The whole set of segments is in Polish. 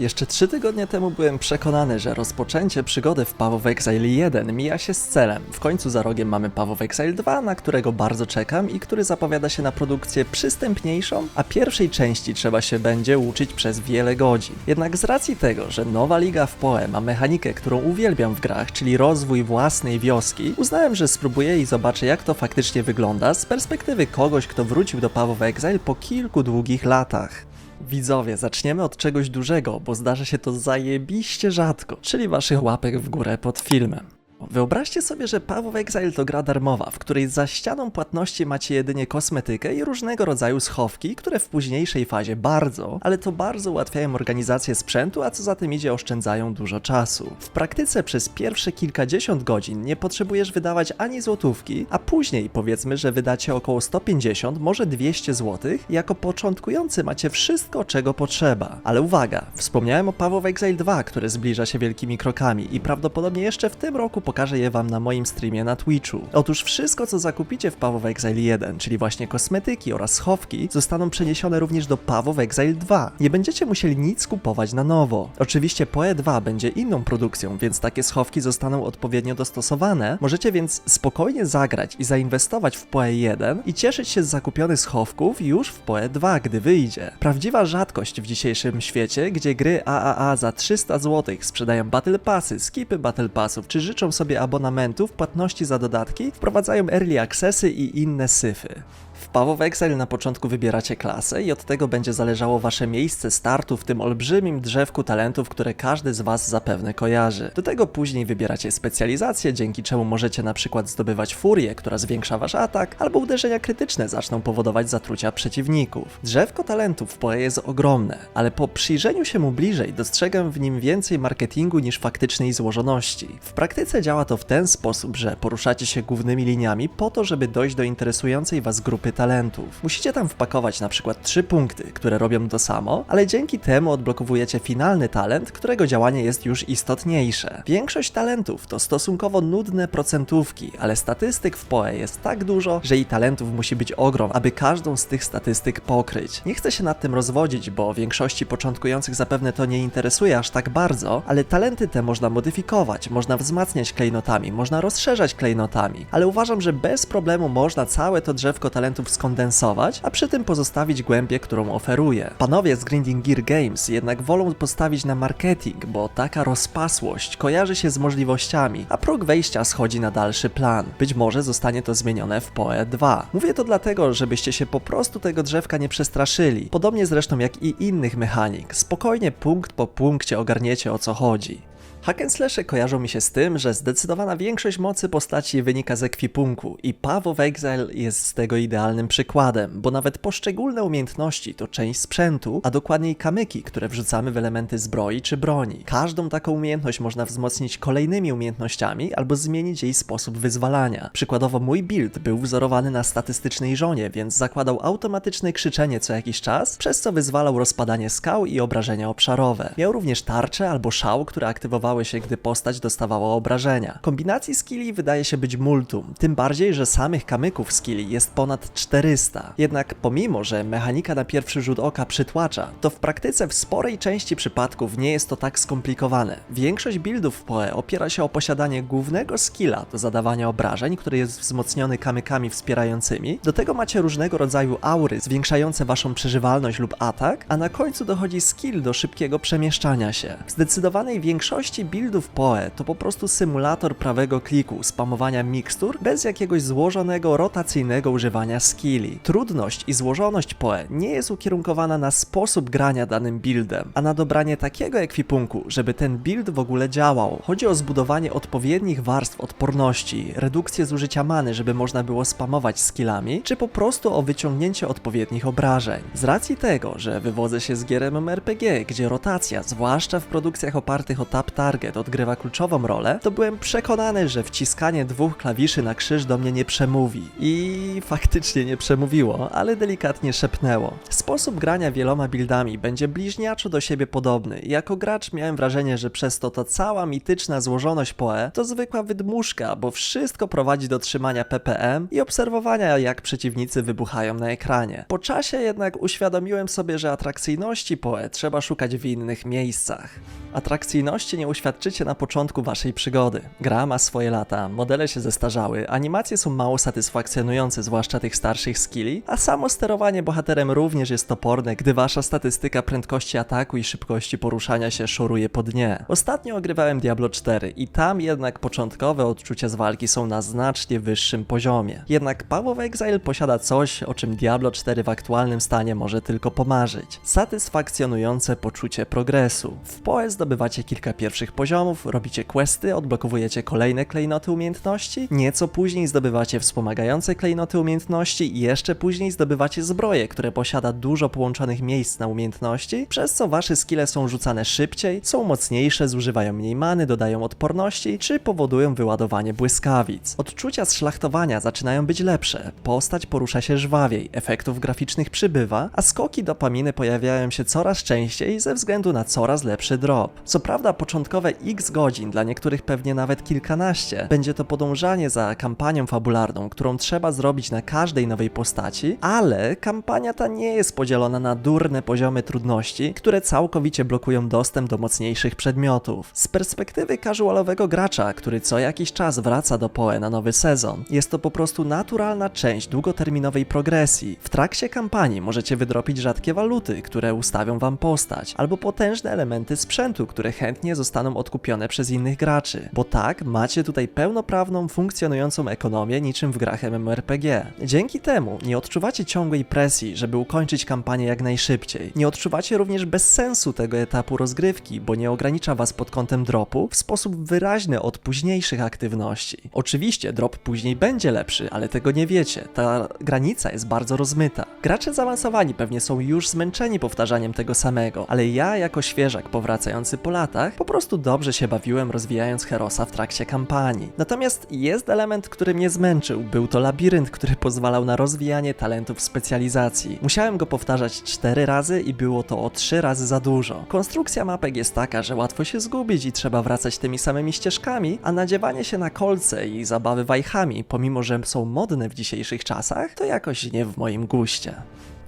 Jeszcze trzy tygodnie temu byłem przekonany, że rozpoczęcie przygody w of Exile 1 mija się z celem. W końcu za rogiem mamy of Exile 2, na którego bardzo czekam i który zapowiada się na produkcję przystępniejszą, a pierwszej części trzeba się będzie uczyć przez wiele godzin. Jednak z racji tego, że nowa liga w PoE ma mechanikę, którą uwielbiam w grach, czyli rozwój własnej wioski, uznałem, że spróbuję i zobaczę jak to faktycznie wygląda z perspektywy kogoś, kto wrócił do of Exile po kilku długich latach. Widzowie, zaczniemy od czegoś dużego, bo zdarza się to zajebiście rzadko, czyli waszych łapek w górę pod filmem. Wyobraźcie sobie, że Path of Exile to gra darmowa, w której za ścianą płatności macie jedynie kosmetykę i różnego rodzaju schowki, które w późniejszej fazie bardzo, ale to bardzo ułatwiają organizację sprzętu, a co za tym idzie oszczędzają dużo czasu. W praktyce przez pierwsze kilkadziesiąt godzin nie potrzebujesz wydawać ani złotówki, a później powiedzmy, że wydacie około 150, może 200 zł jako początkujący macie wszystko, czego potrzeba. Ale uwaga, wspomniałem o Path of Exile 2, które zbliża się wielkimi krokami i prawdopodobnie jeszcze w tym roku pokażę je wam na moim streamie na Twitchu. Otóż wszystko, co zakupicie w of Exile 1, czyli właśnie kosmetyki oraz schowki, zostaną przeniesione również do of Exile 2. Nie będziecie musieli nic kupować na nowo. Oczywiście PoE 2 będzie inną produkcją, więc takie schowki zostaną odpowiednio dostosowane. Możecie więc spokojnie zagrać i zainwestować w PoE 1 i cieszyć się z zakupionych schowków już w PoE 2, gdy wyjdzie. Prawdziwa rzadkość w dzisiejszym świecie, gdzie gry AAA za 300 zł sprzedają Battle Passy, skipy Battle Passów, czy życzą sobie abonamentów, płatności za dodatki, wprowadzają early accessy i inne syfy. W Path of Exile na początku wybieracie klasę i od tego będzie zależało wasze miejsce startu w tym olbrzymim drzewku talentów, które każdy z was zapewne kojarzy. Do tego później wybieracie specjalizację, dzięki czemu możecie na przykład zdobywać furię, która zwiększa wasz atak, albo uderzenia krytyczne zaczną powodować zatrucia przeciwników. Drzewko talentów w PoE jest ogromne, ale po przyjrzeniu się mu bliżej dostrzegam w nim więcej marketingu niż faktycznej złożoności. W praktyce działa to w ten sposób, że poruszacie się głównymi liniami po to, żeby dojść do interesującej was grupy talentów. Musicie tam wpakować na przykład trzy punkty, które robią to samo, ale dzięki temu odblokowujecie finalny talent, którego działanie jest już istotniejsze. Większość talentów to stosunkowo nudne procentówki, ale statystyk w PoE jest tak dużo, że i talentów musi być ogrom, aby każdą z tych statystyk pokryć. Nie chcę się nad tym rozwodzić, bo większości początkujących zapewne to nie interesuje aż tak bardzo, ale talenty te można modyfikować, można wzmacniać klejnotami, można rozszerzać klejnotami, ale uważam, że bez problemu można całe to drzewko talentów skondensować, a przy tym pozostawić głębię, którą oferuje. Panowie z Grinding Gear Games jednak wolą postawić na marketing, bo taka rozpasłość kojarzy się z możliwościami, a próg wejścia schodzi na dalszy plan. Być może zostanie to zmienione w PoE 2. Mówię to dlatego, żebyście się po prostu tego drzewka nie przestraszyli. Podobnie zresztą jak i innych mechanik. Spokojnie punkt po punkcie ogarniecie o co chodzi. Hack'n'slashe kojarzą mi się z tym, że zdecydowana większość mocy postaci wynika z ekwipunku i Path of Exile jest z tego idealnym przykładem, bo nawet poszczególne umiejętności to część sprzętu, a dokładniej kamyki, które wrzucamy w elementy zbroi czy broni. Każdą taką umiejętność można wzmocnić kolejnymi umiejętnościami albo zmienić jej sposób wyzwalania. Przykładowo mój build był wzorowany na statystycznej żonie, więc zakładał automatyczne krzyczenie co jakiś czas, przez co wyzwalał rozpadanie skał i obrażenia obszarowe. Miał również tarczę albo szał, które aktywowały się, gdy postać dostawała obrażenia. Kombinacji skilli wydaje się być multum, tym bardziej, że samych kamyków skilli jest ponad 400. Jednak pomimo, że mechanika na pierwszy rzut oka przytłacza, to w praktyce w sporej części przypadków nie jest to tak skomplikowane. Większość buildów w PoE opiera się o posiadanie głównego skilla do zadawania obrażeń, który jest wzmocniony kamykami wspierającymi. Do tego macie różnego rodzaju aury zwiększające waszą przeżywalność lub atak, a na końcu dochodzi skill do szybkiego przemieszczania się. W zdecydowanej większości buildów PoE to po prostu symulator prawego kliku, spamowania mikstur bez jakiegoś złożonego, rotacyjnego używania skilli. Trudność i złożoność PoE nie jest ukierunkowana na sposób grania danym buildem, a na dobranie takiego ekwipunku, żeby ten build w ogóle działał. Chodzi o zbudowanie odpowiednich warstw odporności, redukcję zużycia many, żeby można było spamować skillami, czy po prostu o wyciągnięcie odpowiednich obrażeń. Z racji tego, że wywodzę się z gier MMORPG, gdzie rotacja, zwłaszcza w produkcjach opartych o tap target odgrywa kluczową rolę, to byłem przekonany, że wciskanie dwóch klawiszy na krzyż do mnie nie przemówi. I faktycznie nie przemówiło, ale delikatnie szepnęło. Sposób grania wieloma buildami będzie bliźniaczo do siebie podobny. Jako gracz miałem wrażenie, że przez to ta cała mityczna złożoność PoE to zwykła wydmuszka, bo wszystko prowadzi do trzymania PPM i obserwowania jak przeciwnicy wybuchają na ekranie. Po czasie jednak uświadomiłem sobie, że atrakcyjności PoE trzeba szukać w innych miejscach. Atrakcyjności nie uświadczycie na początku waszej przygody. Gra ma swoje lata, modele się zestarzały, animacje są mało satysfakcjonujące, zwłaszcza tych starszych skilli, a samo sterowanie bohaterem również jest toporne, gdy wasza statystyka prędkości ataku i szybkości poruszania się szoruje po dnie. Ostatnio ogrywałem Diablo 4 i tam jednak początkowe odczucia z walki są na znacznie wyższym poziomie. Jednak Path of Exile posiada coś, o czym Diablo 4 w aktualnym stanie może tylko pomarzyć. Satysfakcjonujące poczucie progresu. W PoE zdobywacie kilka pierwszych poziomów, robicie questy, odblokowujecie kolejne klejnoty umiejętności, nieco później zdobywacie wspomagające klejnoty umiejętności i jeszcze później zdobywacie zbroję, które posiada dużo połączonych miejsc na umiejętności, przez co wasze skille są rzucane szybciej, są mocniejsze, zużywają mniej many, dodają odporności, czy powodują wyładowanie błyskawic. Odczucia z szlachtowania zaczynają być lepsze, postać porusza się żwawiej, efektów graficznych przybywa, a skoki dopaminy pojawiają się coraz częściej ze względu na coraz lepszy drop. Co prawda początkowe x godzin, dla niektórych pewnie nawet kilkanaście, będzie to podążanie za kampanią fabularną, którą trzeba zrobić na każdej nowej postaci, ale kampania ta nie jest podzielona na durne poziomy trudności, które całkowicie blokują dostęp do mocniejszych przedmiotów. Z perspektywy casualowego gracza, który co jakiś czas wraca do PoE na nowy sezon, jest to po prostu naturalna część długoterminowej progresji. W trakcie kampanii możecie wydropić rzadkie waluty, które ustawią wam postać, albo potężne elementy sprzętu, które chętnie zostaną odkupione przez innych graczy. Bo tak, macie tutaj pełnoprawną, funkcjonującą ekonomię niczym w grach MMORPG. Dzięki temu nie odczuwacie ciągłej presji, żeby ukończyć kampanię jak najszybciej. Nie odczuwacie również bezsensu tego etapu rozgrywki, bo nie ogranicza was pod kątem dropu w sposób wyraźny od późniejszych aktywności. Oczywiście drop później będzie lepszy, ale tego nie wiecie. Ta granica jest bardzo rozmyta. Gracze zaawansowani pewnie są już zmęczeni powtarzaniem tego samego, ale ja jako świeżak powracający po latach po prostu dobrze się bawiłem rozwijając Herosa w trakcie kampanii. Natomiast jest element, który mnie zmęczył. Był to labirynt, który pozwalał na rozwijanie talentów specjalizacji. Musiałem go powtarzać 4 razy i było to o 3 razy za dużo. Konstrukcja mapek jest taka, że łatwo się zgubić i trzeba wracać tymi samymi ścieżkami, a nadziewanie się na kolce i zabawy wajchami, pomimo że są modne w dzisiejszych czasach, to jakoś nie w moim guście.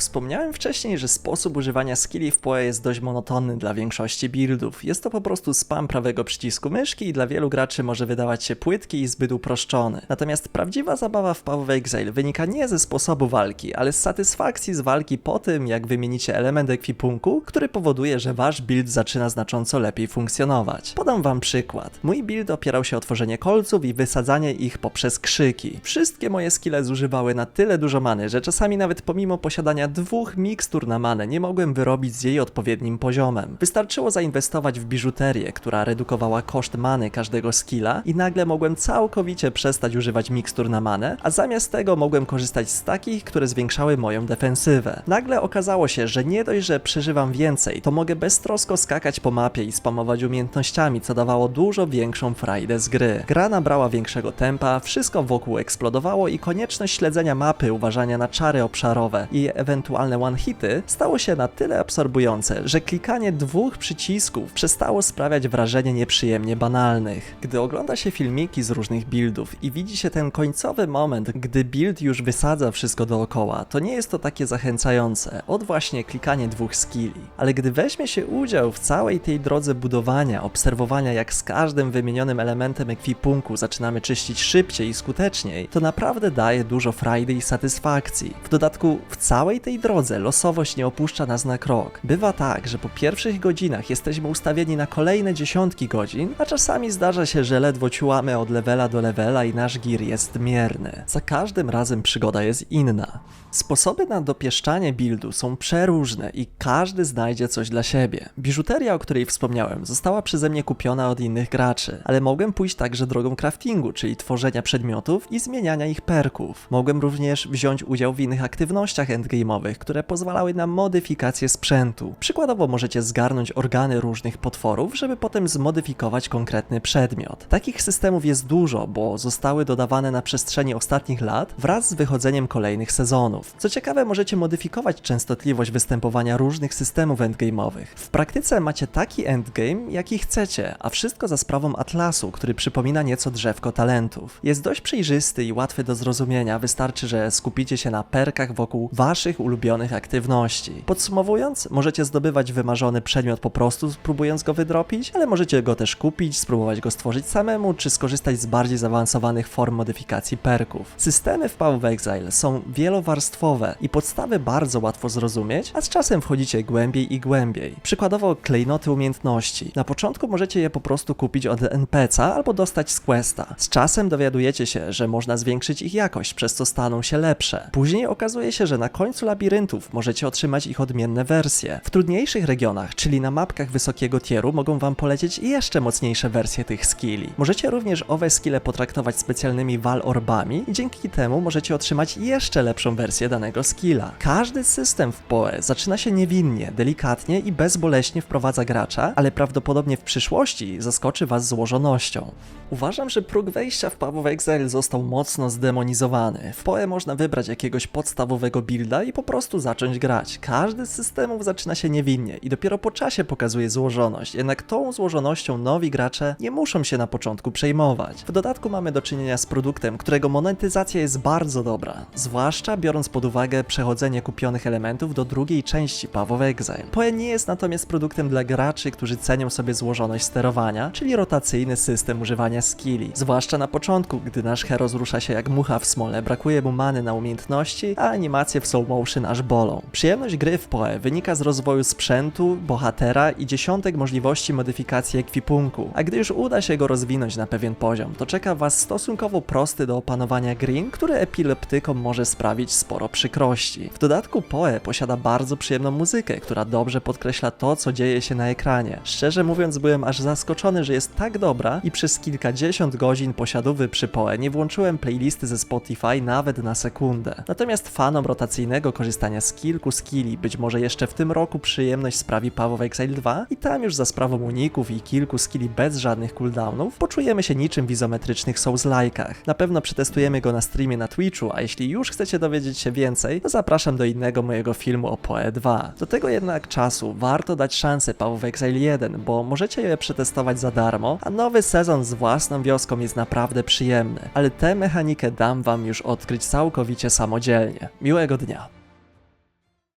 Wspomniałem wcześniej, że sposób używania skilli w PoE jest dość monotonny dla większości buildów. Jest to po prostu spam prawego przycisku myszki i dla wielu graczy może wydawać się płytki i zbyt uproszczony. Natomiast prawdziwa zabawa w Path of Exile wynika nie ze sposobu walki, ale z satysfakcji z walki po tym, jak wymienicie element ekwipunku, który powoduje, że wasz build zaczyna znacząco lepiej funkcjonować. Podam wam przykład. Mój build opierał się o tworzenie kolców i wysadzanie ich poprzez krzyki. Wszystkie moje skille zużywały na tyle dużo many, że czasami nawet pomimo posiadania dwóch mikstur na manę nie mogłem wyrobić z jej odpowiednim poziomem. Wystarczyło zainwestować w biżuterię, która redukowała koszt many każdego skilla i nagle mogłem całkowicie przestać używać mikstur na manę, a zamiast tego mogłem korzystać z takich, które zwiększały moją defensywę. Nagle okazało się, że nie dość, że przeżywam więcej, to mogę beztrosko skakać po mapie i spamować umiejętnościami, co dawało dużo większą frajdę z gry. Gra nabrała większego tempa, wszystko wokół eksplodowało i konieczność śledzenia mapy, uważania na czary obszarowe i ewentualnie ewentualne one-hity stało się na tyle absorbujące, że klikanie dwóch przycisków przestało sprawiać wrażenie nieprzyjemnie banalnych. Gdy ogląda się filmiki z różnych buildów i widzi się ten końcowy moment, gdy build już wysadza wszystko dookoła, to nie jest to takie zachęcające, od właśnie klikanie dwóch skilli. Ale gdy weźmie się udział w całej tej drodze budowania, obserwowania jak z każdym wymienionym elementem ekwipunku zaczynamy czyścić szybciej i skuteczniej, to naprawdę daje dużo frajdy i satysfakcji. W dodatku w całej tej drodze losowość nie opuszcza nas na krok. Bywa tak, że po pierwszych godzinach jesteśmy ustawieni na kolejne dziesiątki godzin, a czasami zdarza się, że ledwo ciułamy od levela do levela i nasz gir jest mierny. Za każdym razem przygoda jest inna. Sposoby na dopieszczanie buildu są przeróżne i każdy znajdzie coś dla siebie. Biżuteria, o której wspomniałem, została przeze mnie kupiona od innych graczy, ale mogłem pójść także drogą craftingu, czyli tworzenia przedmiotów i zmieniania ich perków. Mogłem również wziąć udział w innych aktywnościach endgame'owych, endgame'owych, które pozwalały na modyfikację sprzętu. Przykładowo możecie zgarnąć organy różnych potworów, żeby potem zmodyfikować konkretny przedmiot. Takich systemów jest dużo, bo zostały dodawane na przestrzeni ostatnich lat wraz z wychodzeniem kolejnych sezonów. Co ciekawe, możecie modyfikować częstotliwość występowania różnych systemów endgame'owych. W praktyce macie taki endgame, jaki chcecie, a wszystko za sprawą Atlasu, który przypomina nieco drzewko talentów. Jest dość przejrzysty i łatwy do zrozumienia, wystarczy, że skupicie się na perkach wokół waszych ulubionych aktywności. Podsumowując, możecie zdobywać wymarzony przedmiot po prostu, próbując go wydropić, ale możecie go też kupić, spróbować go stworzyć samemu, czy skorzystać z bardziej zaawansowanych form modyfikacji perków. Systemy w Path of Exile są wielowarstwowe i podstawy bardzo łatwo zrozumieć, a z czasem wchodzicie głębiej i głębiej. Przykładowo klejnoty umiejętności. Na początku możecie je po prostu kupić od NPC'a albo dostać z questa. Z czasem dowiadujecie się, że można zwiększyć ich jakość, przez co staną się lepsze. Później okazuje się, że na końcu labiryntów możecie otrzymać ich odmienne wersje. W trudniejszych regionach, czyli na mapkach wysokiego tieru, mogą wam polecieć jeszcze mocniejsze wersje tych skilli. Możecie również owe skille potraktować specjalnymi wal orbami i dzięki temu możecie otrzymać jeszcze lepszą wersję danego skilla. Każdy system w PoE zaczyna się niewinnie, delikatnie i bezboleśnie wprowadza gracza, ale prawdopodobnie w przyszłości zaskoczy was złożonością. Uważam, że próg wejścia w Path of został mocno zdemonizowany. W PoE można wybrać jakiegoś podstawowego builda i po prostu zacząć grać. Każdy z systemów zaczyna się niewinnie i dopiero po czasie pokazuje złożoność, jednak tą złożonością nowi gracze nie muszą się na początku przejmować. W dodatku mamy do czynienia z produktem, którego monetyzacja jest bardzo dobra, zwłaszcza biorąc pod uwagę przechodzenie kupionych elementów do drugiej części Path of Exile. PoE nie jest natomiast produktem dla graczy, którzy cenią sobie złożoność sterowania, czyli rotacyjny system używania skilli. Zwłaszcza na początku, gdy nasz hero zrusza się jak mucha w smole, brakuje mu many na umiejętności, a animacje w slow motion aż bolą. Przyjemność gry w PoE wynika z rozwoju sprzętu, bohatera i dziesiątek możliwości modyfikacji ekwipunku, a gdy już uda się go rozwinąć na pewien poziom, to czeka was stosunkowo prosty do opanowania green, który epileptykom może sprawić sporo przykrości. W dodatku PoE posiada bardzo przyjemną muzykę, która dobrze podkreśla to, co dzieje się na ekranie. Szczerze mówiąc, byłem aż zaskoczony, że jest tak dobra i przez kilkadziesiąt godzin posiadówy przy PoE nie włączyłem playlisty ze Spotify nawet na sekundę. Natomiast fanom rotacyjnego korzystania z kilku skilli, być może jeszcze w tym roku przyjemność sprawi Path Exile 2 i tam już za sprawą uników i kilku skilli bez żadnych cooldownów poczujemy się niczym w izometrycznych Souls-like'ach. Na pewno przetestujemy go na streamie na Twitchu, a jeśli już chcecie dowiedzieć się więcej, to zapraszam do innego mojego filmu o PoE 2. Do tego jednak czasu warto dać szansę Path Exile 1, bo możecie je przetestować za darmo, a nowy sezon z własną wioską jest naprawdę przyjemny, ale tę mechanikę dam wam już odkryć całkowicie samodzielnie. Miłego dnia.